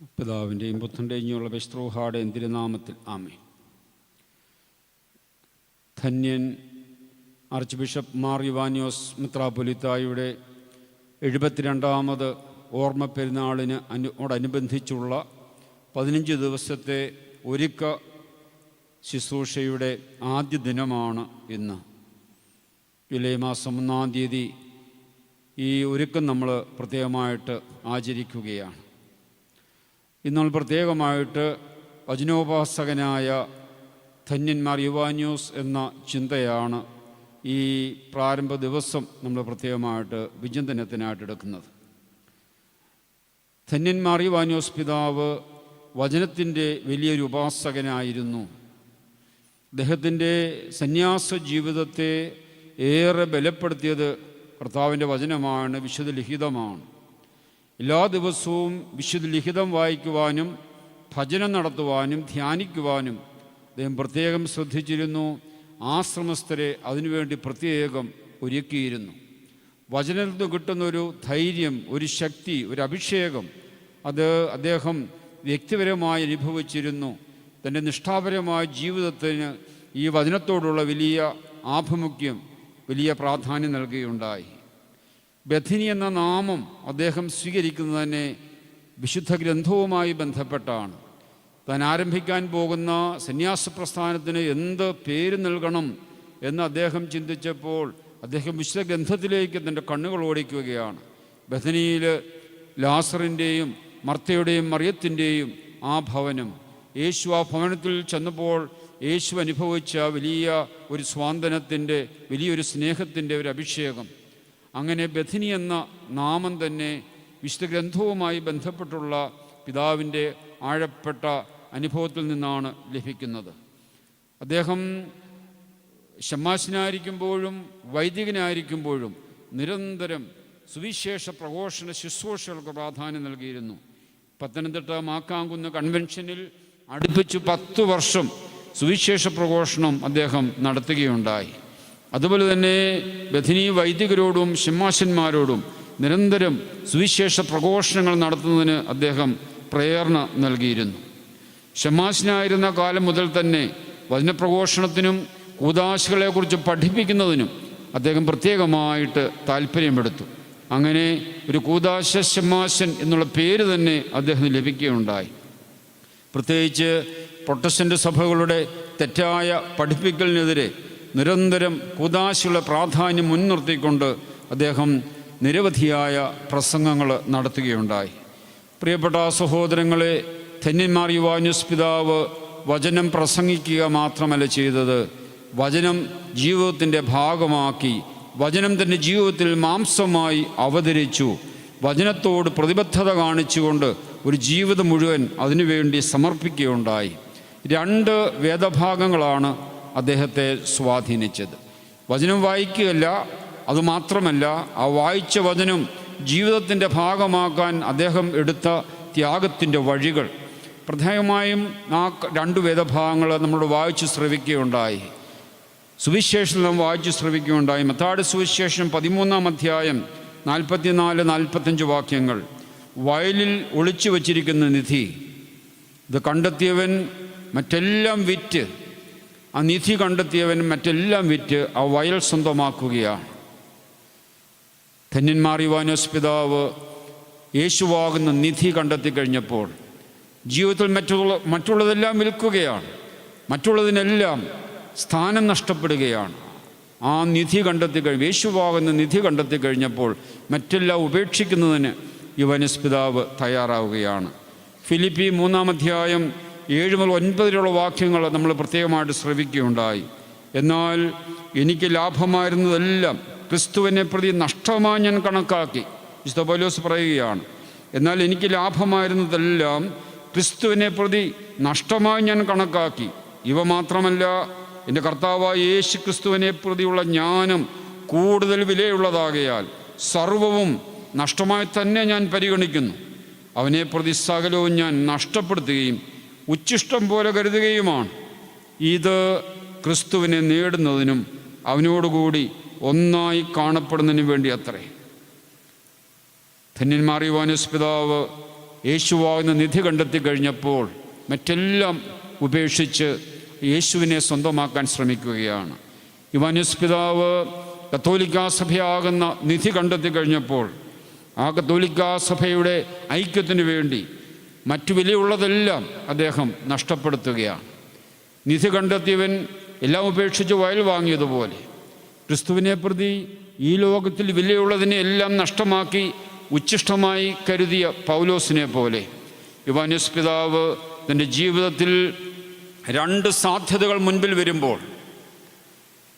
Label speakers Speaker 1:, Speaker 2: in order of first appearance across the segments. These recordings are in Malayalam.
Speaker 1: പിതാവിന്റെയും പുത്രന്റെയും വിശ്രൂഹാടെയും തിരുനാമത്തിൽ ആമേ ധന്യൻ ആർച്ച് ബിഷപ്പ് മാർ യുവാനിയോസ് മിത്രാപൊലിത്തായുടെ എഴുപത്തിരണ്ടാമത് ഓർമ്മ പെരുന്നാളിന് അനുബന്ധിച്ചുള്ള പതിനഞ്ച് ദിവസത്തെ ഒരുക്ക ശുശ്രൂഷയുടെ ആദ്യ ദിനമാണ് ഇന്ന്. ജൂലൈ മാസം ഒന്നാം തീയതി ഈ ഒരുക്കം നമ്മൾ പ്രത്യേകമായിട്ട് ആചരിക്കുകയാണ്. ഇന്ന് പ്രത്യേകമായിട്ട് വചനോപാസകനായ ധന്യന്മാർ യുവാന്യൂസ് എന്ന ചിന്തയാണ് ഈ പ്രാരംഭ ദിവസം നമ്മൾ പ്രത്യേകമായിട്ട് വിചിന്തനത്തിനായിട്ട് എടുക്കുന്നത്. ധന്യന്മാർ യുവാന്യൂസ് പിതാവ് വചനത്തിന്റെ വലിയൊരു ഉപാസകനായിരുന്നു. അദ്ദേഹത്തിന്റെ സന്യാസ ജീവിതത്തെ ഏറെ ബലപ്പെടുത്തിയത് കർത്താവിന്റെ വചനമാണ് വിശുദ്ധ ലിഖിതമാണ് എല്ലാ ദിവസവും വിശുദ്ധ ലിഖിതം വായിക്കുവാനും ഭജനം നടത്തുവാനും ധ്യാനിക്കുവാനും അദ്ദേഹം പ്രത്യേകം ശ്രദ്ധിച്ചിരുന്നു. ആശ്രമസ്ഥരെ അതിനുവേണ്ടി പ്രത്യേകം ഒരുക്കിയിരുന്നു. വചനത്തിൽ നിന്ന് കിട്ടുന്നൊരു ധൈര്യം ഒരു ശക്തി ഒരു അഭിഷേകം അത് അദ്ദേഹം വ്യക്തിപരമായി അനുഭവിച്ചിരുന്നു. തന്റെ നിഷ്ഠാപരമായ ജീവിതത്തിന് ഈ വചനത്തോടുള്ള വലിയ ആഭിമുഖ്യം വലിയ പ്രാധാന്യം നൽകുകയുണ്ടായി. ബഥിനി എന്ന നാമം അദ്ദേഹം സ്വീകരിക്കുന്നത് തന്നെ വിശുദ്ധ ഗ്രന്ഥവുമായി ബന്ധപ്പെട്ടാണ്. താൻ ആരംഭിക്കാൻ പോകുന്ന സന്യാസ പ്രസ്ഥാനത്തിന് എന്ത് പേര് നൽകണം എന്ന് അദ്ദേഹം ചിന്തിച്ചപ്പോൾ അദ്ദേഹം വിശുദ്ധ ഗ്രന്ഥത്തിലേക്ക് തന്റെ കണ്ണുകൾ ഓടിക്കുകയാണ്. ബഥനിയിൽ ലാസറിന്റെയും മർത്തയുടെയും മറിയത്തിന്റെയും ആ ഭവനം. യേശു ആ ഭവനത്തിൽ ചെന്നപ്പോൾ യേശു അനുഭവിച്ച വലിയ ഒരു സ്വാന്തനത്തിന്റെ വലിയൊരു സ്നേഹത്തിന്റെ ഒരു അഭിഷേകം. അങ്ങനെ ബഥിനി എന്ന നാമം തന്നെ വിശുദ്ധ ഗ്രന്ഥവുമായി ബന്ധപ്പെട്ടുള്ള പിതാവിന്റെ ആഴപ്പെട്ട അനുഭവത്തിൽ നിന്നാണ് ലഭിക്കുന്നത്. അദ്ദേഹം ഷമ്മാശനായിരിക്കുമ്പോഴും വൈദികനായിരിക്കുമ്പോഴും നിരന്തരം സുവിശേഷ പ്രഘോഷണ ശുശ്രൂഷകൾക്ക് പ്രാധാന്യം നൽകിയിരുന്നു. പത്തനംതിട്ട മാക്കാങ്കുന്ന് കൺവെൻഷനിൽ അടുപ്പിച്ച് പത്തു വർഷം സുവിശേഷ പ്രഘോഷണം അദ്ദേഹം നടത്തുകയുണ്ടായി. അതുപോലെ തന്നെ ബഥിനി വൈദികരോടും ഷിമ്മാശന്മാരോടും നിരന്തരം സുവിശേഷ പ്രഘോഷണങ്ങൾ നടത്തുന്നതിന് അദ്ദേഹം പ്രേരണ നൽകിയിരുന്നു. ഷമാശനായിരുന്ന കാലം മുതൽ തന്നെ വചനപ്രഘോഷണത്തിനും കൂതാശകളെക്കുറിച്ച് പഠിപ്പിക്കുന്നതിനും അദ്ദേഹം പ്രത്യേകമായിട്ട് താല്പര്യമെടുത്തു അങ്ങനെ ഒരു കൂതാശ ഷമാശൻ എന്നുള്ള പേര് തന്നെ അദ്ദേഹത്തിന് ലഭിക്കുകയുണ്ടായി. പ്രത്യേകിച്ച് പ്രൊട്ടസ്റ്റന്റ് സഭകളുടെ തെറ്റായ പഠിപ്പിക്കലിനെതിരെ നിരന്തരം കൂതാശിയുള്ള പ്രാധാന്യം മുൻനിർത്തിക്കൊണ്ട് അദ്ദേഹം നിരവധിയായ പ്രസംഗങ്ങൾ നടത്തുകയുണ്ടായി. പ്രിയപ്പെട്ട സഹോദരങ്ങളെ ധന്യന്മാർ യുവാനുസ് പിതാവ് വചനം പ്രസംഗിക്കുക മാത്രമല്ല ചെയ്തത്. വചനം ജീവിതത്തിന്റെ ഭാഗമാക്കി വചനം തന്റെ ജീവിതത്തിൽ മാംസമായി അവതരിച്ചു. വചനത്തോട് പ്രതിബദ്ധത കാണിച്ചുകൊണ്ട് ഒരു ജീവിതം മുഴുവൻ അതിനുവേണ്ടി സമർപ്പിക്കുകയുണ്ടായി. രണ്ട് വേദഭാഗങ്ങളാണ് അദ്ദേഹത്തെ സ്വാധീനിച്ചത്. വചനം വായിക്കുകയല്ല അതുമാത്രമല്ല ആ വായിച്ച വചനം ജീവിതത്തിന്റെ ഭാഗമാക്കാൻ അദ്ദേഹം എടുത്ത ത്യാഗത്തിന്റെ വഴികൾ. പ്രധാനമായും ആ രണ്ട് വേദഭാഗങ്ങൾ നമ്മൾ വായിച്ച് ശ്രവിക്കുകയുണ്ടായി. സുവിശേഷം നാം വായിച്ച് ശ്രവിക്കുകയുണ്ടായി. മത്താട് സുവിശേഷം പതിമൂന്നാം അധ്യായം നാൽപ്പത്തിനാല് നാൽപ്പത്തഞ്ച് വാക്യങ്ങൾ. വയലിൽ ഒളിച്ചു വച്ചിരിക്കുന്ന നിധി ഇത് കണ്ടെത്തിയവൻ മറ്റെല്ലാം വിറ്റ് ആ നിധി കണ്ടെത്തിയവൻ മറ്റെല്ലാം വിറ്റ് ആ വയൽ സ്വന്തമാക്കുകയാണ്. ധന്യന്മാർ യുവാനോസ് പിതാവ് യേശുവാകുന്ന നിധി കണ്ടെത്തി കഴിഞ്ഞപ്പോൾ ജീവിതത്തിൽ മറ്റുള്ള മറ്റുള്ളതെല്ലാം വിൽക്കുകയാണ്. മറ്റുള്ളതിനെല്ലാം സ്ഥാനം നഷ്ടപ്പെടുകയാണ്. ആ നിധി കണ്ടെത്തി കഴിഞ്ഞ് യേശുവാകുന്ന നിധി കണ്ടെത്തി കഴിഞ്ഞപ്പോൾ മറ്റെല്ലാം ഉപേക്ഷിക്കുന്നതിന് യുവനസ് പിതാവ് തയ്യാറാവുകയാണ്. ഫിലിപ്പി മൂന്നാം അധ്യായം ഏഴ് മുതൽ ഒൻപതിലുള്ള വാക്യങ്ങൾ നമ്മൾ പ്രത്യേകമായിട്ട് ശ്രവിക്കുകയുണ്ടായി. എന്നാൽ എനിക്ക് ലാഭമായിരുന്നതെല്ലാം ക്രിസ്തുവിനെ പ്രതി നഷ്ടമായി ഞാൻ കണക്കാക്കി. വിശുദ്ധ പറയുകയാണ് എന്നാൽ എനിക്ക് ലാഭമായിരുന്നതെല്ലാം ക്രിസ്തുവിനെ പ്രതി നഷ്ടമായി ഞാൻ കണക്കാക്കി. ഇവ മാത്രമല്ല എന്റെ കർത്താവായ യേശു ക്രിസ്തുവിനെ പ്രതിയുള്ള ജ്ഞാനം കൂടുതൽ വിലയുള്ളതാകയാൽ സർവവും നഷ്ടമായി തന്നെ ഞാൻ പരിഗണിക്കുന്നു. അവനെ പ്രതി സകലവും ഞാൻ നഷ്ടപ്പെടുത്തുകയും ഉച്ചിഷ്ടം പോലെ കരുതുകയുമാണ്. ഇത് ക്രിസ്തുവിനെ നേടുന്നതിനും അവനോടുകൂടി ഒന്നായി കാണപ്പെടുന്നതിനു വേണ്ടി അത്രേ ധന്യന്മാർ യുവാനുസ് പിതാവ് യേശുവാകുന്ന നിധി കണ്ടെത്തി കഴിഞ്ഞപ്പോൾ മറ്റെല്ലാം ഉപേക്ഷിച്ച് യേശുവിനെ സ്വന്തമാക്കാൻ ശ്രമിക്കുകയാണ്. യുവാനുസ് പിതാവ് കത്തോലിക്കാ സഭയാകുന്ന നിധി കണ്ടെത്തി കഴിഞ്ഞപ്പോൾ ആ കത്തോലിക്കാ സഭയുടെ ഐക്യത്തിന് വേണ്ടി മറ്റു വിലയുള്ളതെല്ലാം അദ്ദേഹം നഷ്ടപ്പെടുത്തുകയാണ്. നിധി കണ്ടെത്തിയവൻ എല്ലാം ഉപേക്ഷിച്ച് വയൽ വാങ്ങിയതുപോലെ. ക്രിസ്തുവിനെ പ്രതി ഈ ലോകത്തിൽ വിലയുള്ളതിനെ എല്ലാം നഷ്ടമാക്കി ഉച്ഛിഷ്ടമായി കരുതിയ പൗലോസിനെ പോലെ. യുവാനുസ് പിതാവ് തന്റെ ജീവിതത്തിൽ രണ്ട് സാധ്യതകൾ മുൻപിൽ വരുമ്പോൾ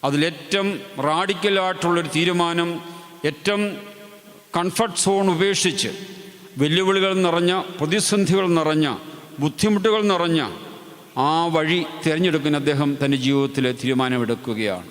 Speaker 1: അതിലേറ്റവും റാഡിക്കലായിട്ടുള്ളൊരു തീരുമാനം ഏറ്റവും കംഫർട്ട് സോൺ ഉപേക്ഷിച്ച് വെല്ലുവിളികൾ നിറഞ്ഞ പ്രതിസന്ധികൾ നിറഞ്ഞ ബുദ്ധിമുട്ടുകൾ നിറഞ്ഞ ആ വഴി തിരഞ്ഞെടുക്കുന്ന അദ്ദേഹം തന്റെ ജീവിതത്തിൽ തീരുമാനമെടുക്കുകയാണ്.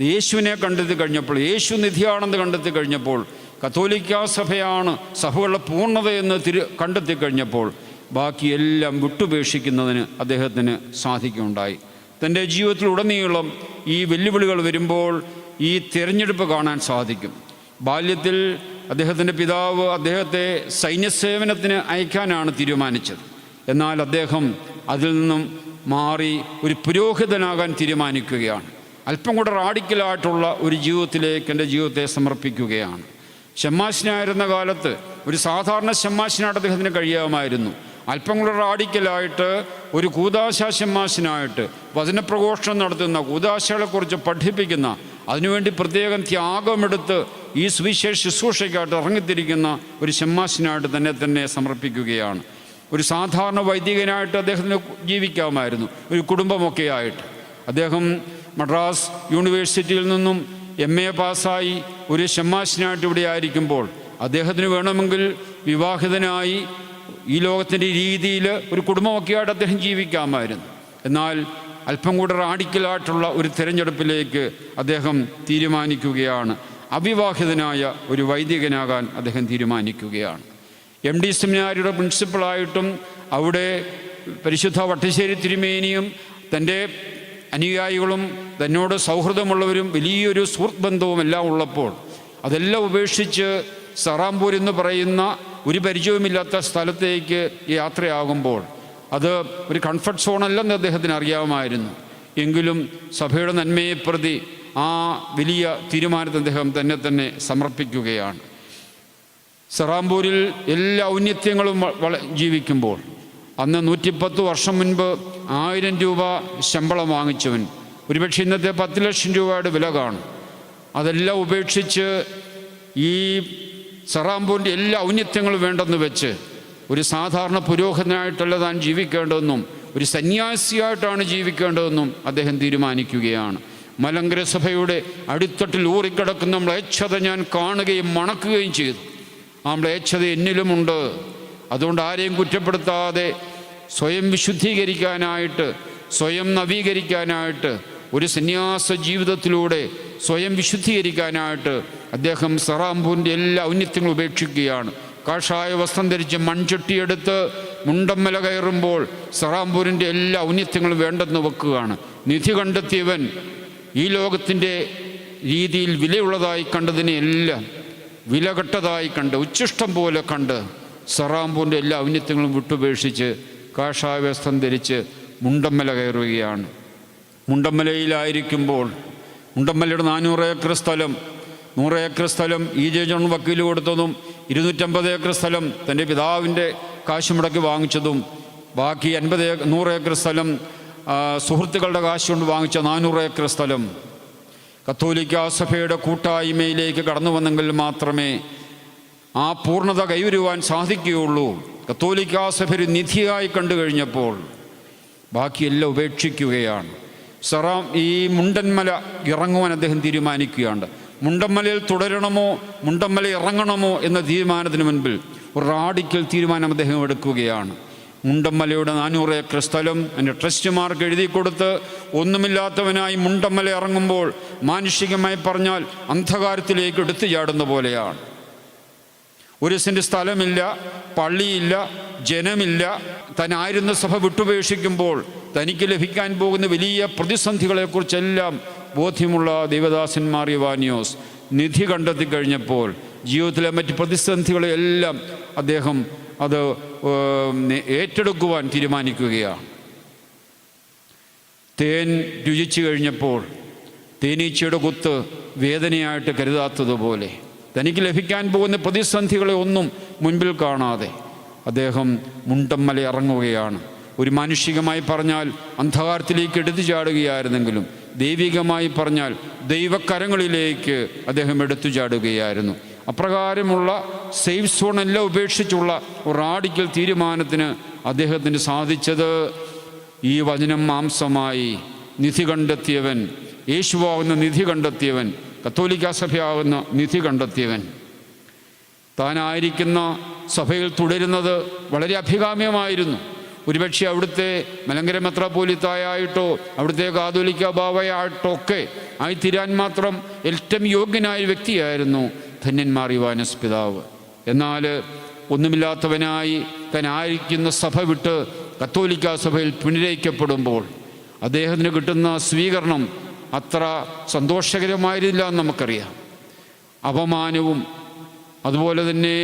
Speaker 1: യേശുവിനെ കണ്ടെത്തി കഴിഞ്ഞപ്പോൾ യേശു നിധിയാണെന്ന് കണ്ടെത്തി കഴിഞ്ഞപ്പോൾ കത്തോലിക്ക സഭയാണ് സഭകളുടെ പൂർണതയെന്ന് തിരു കണ്ടെത്തി കഴിഞ്ഞപ്പോൾ ബാക്കിയെല്ലാം വിട്ടുപേക്ഷിക്കുന്നതിന് അദ്ദേഹത്തിന് സാധിക്കുകയുണ്ടായി. തന്റെ ജീവിതത്തിലുടനീളം ഈ വെല്ലുവിളികൾ വരുമ്പോൾ ഈ തിരഞ്ഞെടുപ്പ് കാണാൻ സാധിക്കും. ബാല്യത്തിൽ അദ്ദേഹത്തിന്റെ പിതാവ് അദ്ദേഹത്തെ സൈന്യസേവനത്തിന് അയക്കാനാണ് തീരുമാനിച്ചത്. എന്നാൽ അദ്ദേഹം അതിൽ നിന്നും മാറി ഒരു പുരോഹിതനാകാൻ തീരുമാനിക്കുകയാണ്. അല്പം കൂടെ റാഡിക്കലായിട്ടുള്ള ഒരു ജീവിതത്തിലേക്ക് എന്റെ ജീവിതത്തെ സമർപ്പിക്കുകയാണ്. ഷമ്മാശിനായിരുന്ന കാലത്ത് ഒരു സാധാരണ ഷമ്മാശിനായിട്ട് അദ്ദേഹത്തിന് കഴിയാമായിരുന്നു. അല്പം കൂടെ റാഡിക്കലായിട്ട് ഒരു കൂതാശ ഷമ്മാശിനായിട്ട് വചനപ്രഘോഷണം നടത്തുന്ന കൂതാശകളെക്കുറിച്ച് പഠിപ്പിക്കുന്ന അതിനുവേണ്ടി പ്രത്യേകം ത്യാഗമെടുത്ത് ഈ സുവിശേഷ ശുശ്രൂഷയ്ക്കായിട്ട് ഇറങ്ങിത്തിരിക്കുന്ന ഒരു ഷെമ്മാസിനായിട്ട് തന്നെ തന്നെ സമർപ്പിക്കുകയാണ്. ഒരു സാധാരണ വൈദികനായിട്ട് അദ്ദേഹത്തിന് ജീവിക്കാമായിരുന്നു. ഒരു കുടുംബമൊക്കെ ആയിട്ട്. അദ്ദേഹം മദ്രാസ് യൂണിവേഴ്സിറ്റിയിൽ നിന്നും എം എ പാസ്സായി ഒരു ഷെമ്മാസിനായിട്ട് ഇവിടെ ആയിരിക്കുമ്പോൾ അദ്ദേഹത്തിന് വേണമെങ്കിൽ വിവാഹിതനായി ഈ ലോകത്തിന്റെ രീതിയിൽ ഒരു കുടുംബമൊക്കെ ആയിട്ട് അദ്ദേഹം ജീവിക്കാമായിരുന്നു. എന്നാൽ അല്പം കൂടെ റാഡിക്കലായിട്ടുള്ള ഒരു തിരഞ്ഞെടുപ്പിലേക്ക് അദ്ദേഹം തീരുമാനിക്കുകയാണ്. അവിവാഹിതനായ ഒരു വൈദികനാകാൻ അദ്ദേഹം തീരുമാനിക്കുകയാണ്. എം ഡി സെമിനാരിയുടെ പ്രിൻസിപ്പളായിട്ടും അവിടെ പരിശുദ്ധ വട്ടശ്ശേരി തിരുമേനിയും തന്റെ അനുയായികളും തന്നോട് സൗഹൃദമുള്ളവരും വലിയൊരു സുഹൃത്ത് ബന്ധവും എല്ലാം ഉള്ളപ്പോൾ അതെല്ലാം ഉപേക്ഷിച്ച് സറാംപൂർ എന്ന് പറയുന്ന ഒരു പരിചയവുമില്ലാത്ത സ്ഥലത്തേക്ക് യാത്രയാകുമ്പോൾ അത് ഒരു കംഫർട്ട് സോണല്ലെന്ന് അദ്ദേഹത്തിന് അറിയാമായിരുന്നു. എങ്കിലും സഭയുടെ നന്മയെ പ്രതി ആ വലിയ തീരുമാനത്തെ അദ്ദേഹം തന്നെ തന്നെ സമർപ്പിക്കുകയാണ്. സെറാംപൂരിൽ എല്ലാ ഔന്നത്യങ്ങളും ജീവിക്കുമ്പോൾ അന്ന് നൂറ്റിപ്പത്ത് വർഷം മുൻപ് ആയിരം രൂപ ശമ്പളം വാങ്ങിച്ചവൻ. ഒരുപക്ഷെ ഇന്നത്തെ പത്ത് ലക്ഷം രൂപയുടെ വില കാണും. അതെല്ലാം ഉപേക്ഷിച്ച് ഈ സെറാംപൂരിന്റെ എല്ലാ ഔന്നത്യങ്ങളും വേണ്ടെന്ന് വെച്ച് ഒരു സാധാരണ പുരോഹിതനായിട്ടല്ല താൻ ജീവിക്കേണ്ടതെന്നും ഒരു സന്യാസിയായിട്ടാണ് ജീവിക്കേണ്ടതെന്നും അദ്ദേഹം തീരുമാനിക്കുകയാണ്. മലങ്കര സഭയുടെ അടിത്തട്ടിൽ ഊറിക്കിടക്കുന്ന മ്ലേച്ഛത ഞാൻ കാണുകയും മണക്കുകയും ചെയ്തു. ആ മ്ലേച്ഛത എന്നിലുമുണ്ട്. അതുകൊണ്ട് ആരെയും കുറ്റപ്പെടുത്താതെ സ്വയം വിശുദ്ധീകരിക്കാനായിട്ട് സ്വയം നവീകരിക്കാനായിട്ട് ഒരു സന്യാസ ജീവിതത്തിലൂടെ സ്വയം വിശുദ്ധീകരിക്കാനായിട്ട് അദ്ദേഹം സറാംപൂരിന്റെ എല്ലാ ഔന്നിത്യങ്ങളും ഉപേക്ഷിക്കുകയാണ്. കാഷായ വസ്ത്രം ധരിച്ച് മൺചട്ടിയെടുത്ത് മുണ്ടമ്മല കയറുമ്പോൾ സറാംപൂരിന്റെ എല്ലാ ഔന്നിത്യങ്ങളും വേണ്ടെന്ന് വെക്കുകയാണ്. നിധി കണ്ടെത്തിയവൻ ഈ ലോകത്തിന്റെ രീതിയിൽ വിലയുള്ളതായി കണ്ടതിനെ എല്ലാം വിലകെട്ടതായി കണ്ട് ഉച്ഛിഷ്ടം പോലെ കണ്ട് സറാമ്പൂന്റെ എല്ലാ ഔന്നത്യങ്ങളും വിട്ടുപേക്ഷിച്ച് കാഷാവ്യസ്ഥം ധരിച്ച് മുണ്ടമ്മല കയറുകയാണ്. മുണ്ടമ്മലയിലായിരിക്കുമ്പോൾ മുണ്ടമ്മലയുടെ നാനൂറ് ഏക്കർ സ്ഥലം നൂറ് ഏക്കർ സ്ഥലം ഇ ജെ ജോൺ വക്കീൽ കൊടുത്തതും ഇരുന്നൂറ്റമ്പത് ഏക്കർ സ്ഥലം തന്റെ പിതാവിന്റെ കാശ് മുടക്കി വാങ്ങിച്ചതും ബാക്കി അൻപത് നൂറ് ഏക്കർ സ്ഥലം സുഹൃത്തുക്കളുടെ കാശ് കൊണ്ട് വാങ്ങിച്ച നാനൂറ് ഏക്കർ സ്ഥലം. കത്തോലിക്ക സഭയുടെ കൂട്ടായ്മയിലേക്ക് കടന്നു വന്നെങ്കിൽ മാത്രമേ ആ പൂർണത കൈവരുവാൻ സാധിക്കുകയുള്ളൂ. കത്തോലിക്ക സഭ ഒരു നിധിയായി കണ്ടു കഴിഞ്ഞപ്പോൾ ബാക്കിയെല്ലാം ഉപേക്ഷിക്കുകയാണ്. സറാം ഈ മുണ്ടന്മല ഇറങ്ങുവാൻ അദ്ദേഹം തീരുമാനിക്കുകയാണ്. മുണ്ടന്മലയിൽ തുടരണമോ മുണ്ടന്മല ഇറങ്ങണമോ എന്ന തീരുമാനത്തിന് മുൻപിൽ ഒരു റാഡിക്കൽ തീരുമാനം അദ്ദേഹം എടുക്കുകയാണ്. മുണ്ടമ്മലയുടെ നാനൂറ് ഏക്കർ സ്ഥലം എന്റെ ട്രസ്റ്റുമാർക്ക് എഴുതി കൊടുത്ത് ഒന്നുമില്ലാത്തവനായി മുണ്ടമ്മല ഇറങ്ങുമ്പോൾ മാനുഷികമായി പറഞ്ഞാൽ അന്ധകാരത്തിലേക്ക് എടുത്തു ചാടുന്ന പോലെയാണ്. ഒരു സെന്റ് സ്ഥലമില്ല പള്ളിയില്ല ജനമില്ല. തനായിരുന്ന സഭ വിട്ടുപേക്ഷിക്കുമ്പോൾ തനിക്ക് ലഭിക്കാൻ പോകുന്ന വലിയ പ്രതിസന്ധികളെക്കുറിച്ചെല്ലാം ബോധ്യമുള്ള ദേവദാസന്മാർ യുവാനിയോസ് നിധി കണ്ടെത്തി കഴിഞ്ഞപ്പോൾ ജീവിതത്തിലെ മറ്റ് പ്രതിസന്ധികളെല്ലാം അദ്ദേഹം അത് ഏറ്റെടുക്കുവാൻ തീരുമാനിക്കുകയാണ്. തേൻ രുചിച്ചു കഴിഞ്ഞപ്പോൾ തേനീച്ചയുടെ കുത്ത് വേദനയായിട്ട് കരുതാത്തതുപോലെ തനിക്ക് ലഭിക്കാൻ പോകുന്ന പ്രതിസന്ധികളെ ഒന്നും മുൻപിൽ കാണാതെ അദ്ദേഹം മുണ്ടമ്മല ഇറങ്ങുകയാണ്. ഒരു മാനുഷികമായി പറഞ്ഞാൽ അന്ധകാരത്തിലേക്ക് എടുത്തു ചാടുകയായിരുന്നെങ്കിലും ദൈവികമായി പറഞ്ഞാൽ ദൈവക്കരങ്ങളിലേക്ക് അദ്ദേഹം എടുത്തു ചാടുകയായിരുന്നു. അപ്രകാരമുള്ള സേഫ് സോണെല്ലാം ഉപേക്ഷിച്ചുള്ള ഒരു റാഡിക്കൽ തീരുമാനത്തിന് അദ്ദേഹത്തിന് സാധിച്ചത് ഈ വചനം മാംസമായി. നിധി കണ്ടെത്തിയവൻ യേശുവാകുന്ന നിധി കണ്ടെത്തിയവൻ കത്തോലിക്ക സഭയാകുന്ന നിധി കണ്ടെത്തിയവൻ. താനായിരിക്കുന്ന സഭയിൽ തുടരുന്നത് വളരെ അഭികാമ്യമായിരുന്നു. ഒരുപക്ഷെ അവിടുത്തെ മലങ്കര മെത്രാപോലിത്തായിട്ടോ അവിടുത്തെ കാതോലിക്ക ബാവയായിട്ടോ ഒക്കെ ആയിത്തീരാൻ മാത്രം ഏറ്റവും യോഗ്യനായ വ്യക്തിയായിരുന്നു. ധന്യന്മാർ യുവാനസ് പിതാവ്. എന്നാൽ ഒന്നുമില്ലാത്തവനായി തനായിരിക്കുന്ന സഭ വിട്ട് കത്തോലിക്ക സഭയിൽ പുനരയിക്കപ്പെടുമ്പോൾ അദ്ദേഹത്തിന് കിട്ടുന്ന സ്വീകരണം അത്ര സന്തോഷകരമായിരുന്നില്ല എന്ന് നമുക്കറിയാം. അപമാനവും അതുപോലെ തന്നെ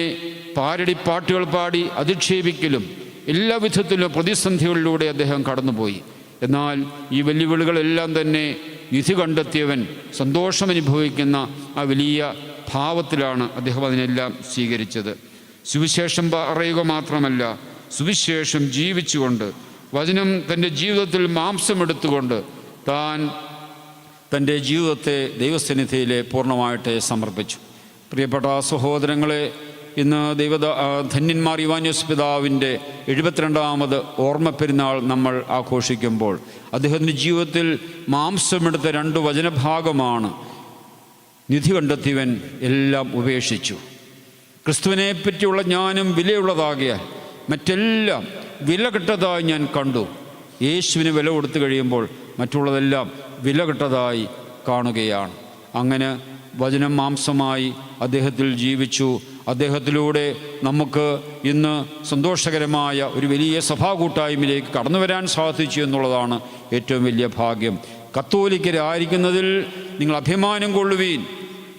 Speaker 1: പാരടി പാട്ടുകൾ പാടി അധിക്ഷേപിക്കലും എല്ലാ വിധത്തിലും പ്രതിസന്ധികളിലൂടെ അദ്ദേഹം കടന്നുപോയി. എന്നാൽ ഈ വെല്ലുവിളികളെല്ലാം തന്നെ വിധി കണ്ടെത്തിയവൻ സന്തോഷം അനുഭവിക്കുന്ന ആ വലിയ ഭാവത്തിലാണ് അദ്ദേഹം അതിനെല്ലാം സ്വീകരിച്ചത്. സുവിശേഷം പറയുക മാത്രമല്ല സുവിശേഷം ജീവിച്ചുകൊണ്ട് വചനം തന്റെ ജീവിതത്തിൽ മാംസമെടുത്തുകൊണ്ട് താൻ തന്റെ ജീവിതത്തെ ദൈവസന്നിധിയിലെ പൂർണമായിട്ട് സമർപ്പിച്ചു. പ്രിയപ്പെട്ട സഹോദരങ്ങളെ ഇന്ന് ദൈവത ധന്യന്മാർ യുവാന്യോസ് പിതാവിന്റെ എഴുപത്തിരണ്ടാമത് ഓർമ്മ പെരുന്നാൾ നമ്മൾ ആഘോഷിക്കുമ്പോൾ അദ്ദേഹത്തിന്റെ ജീവിതത്തിൽ മാംസമെടുത്ത രണ്ട് വചനഭാഗമാണ് നിധി കണ്ടെത്തിയവൻ എല്ലാം ഉപേക്ഷിച്ചു. ക്രിസ്തുവിനെ പറ്റിയുള്ള ജ്ഞാനം വിലയുള്ളതാകിയാൽ മറ്റെല്ലാം വില കിട്ടതായി ഞാൻ കണ്ടു. യേശുവിന് വില കൊടുത്തു കഴിയുമ്പോൾ മറ്റുള്ളതെല്ലാം വില കിട്ടതായി കാണുകയാണ്. അങ്ങനെ വചനം മാംസമായി അദ്ദേഹത്തിൽ ജീവിച്ചു. അദ്ദേഹത്തിലൂടെ നമുക്ക് ഇന്ന് സന്തോഷകരമായ ഒരു വലിയ സഭാ കൂട്ടായ്മയിലേക്ക് കടന്നു വരാൻ സാധിച്ചു എന്നുള്ളതാണ് ഏറ്റവും വലിയ ഭാഗ്യം. കത്തോലിക്കരായിരിക്കുന്നതിൽ നിങ്ങൾ അഭിമാനം കൊള്ളുവീൻ.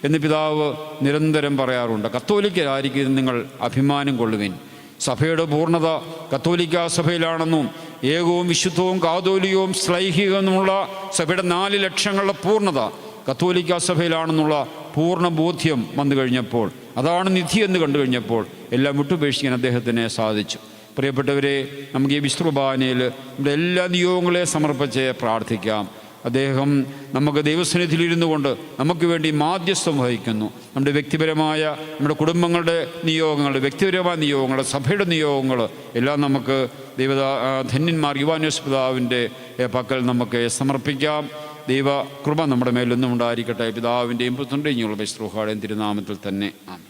Speaker 1: എന്ന് പിതാവ് നിരന്തരം പറയാറുണ്ട്. കത്തോലിക്കരായിരിക്കും നിങ്ങൾ അഭിമാനം കൊള്ളുവിൻ. സഭയുടെ പൂർണത കത്തോലിക്ക സഭയിലാണെന്നും ഏകവും വിശുദ്ധവും കാതോലികവും സ്ലൈഹികമെന്നുമുള്ള സഭയുടെ നാല് ലക്ഷങ്ങളുടെ പൂർണത കത്തോലിക്ക സഭയിലാണെന്നുള്ള പൂർണ ബോധ്യം വന്നു കഴിഞ്ഞപ്പോൾ അതാണ് നിധി എന്ന് കണ്ടു കഴിഞ്ഞപ്പോൾ എല്ലാം വിട്ടുപേക്ഷിക്കാൻ അദ്ദേഹത്തിന് സാധിച്ചു. പ്രിയപ്പെട്ടവരെ നമുക്ക് ഈ വിശ്രുഭാവനയിൽ നമ്മുടെ എല്ലാ നിയോഗങ്ങളെ സമർപ്പിച്ച് പ്രാർത്ഥിക്കാം. അദ്ദേഹം നമുക്ക് ദൈവസന്നിധിയിലിരുന്നു കൊണ്ട് നമുക്ക് വേണ്ടി മാധ്യസ്ഥം വഹിക്കുന്നു. നമ്മുടെ വ്യക്തിപരമായ നമ്മുടെ കുടുംബങ്ങളുടെ നിയോഗങ്ങൾ വ്യക്തിപരമായ നിയോഗങ്ങൾ സഭയുടെ നിയോഗങ്ങൾ എല്ലാം നമുക്ക് ദൈവ ധന്യന്മാർ യുവാനോസ് പക്കൽ നമുക്ക് സമർപ്പിക്കാം. ദൈവ കൃപ നമ്മുടെ മേലൊന്നും ഉണ്ടായിരിക്കട്ടെ. പിതാവിന്റെയും പുത്രന്റെയും ശ്രൂഹാടേയും തിരുനാമത്തിൽ തന്നെ. ആമേൻ.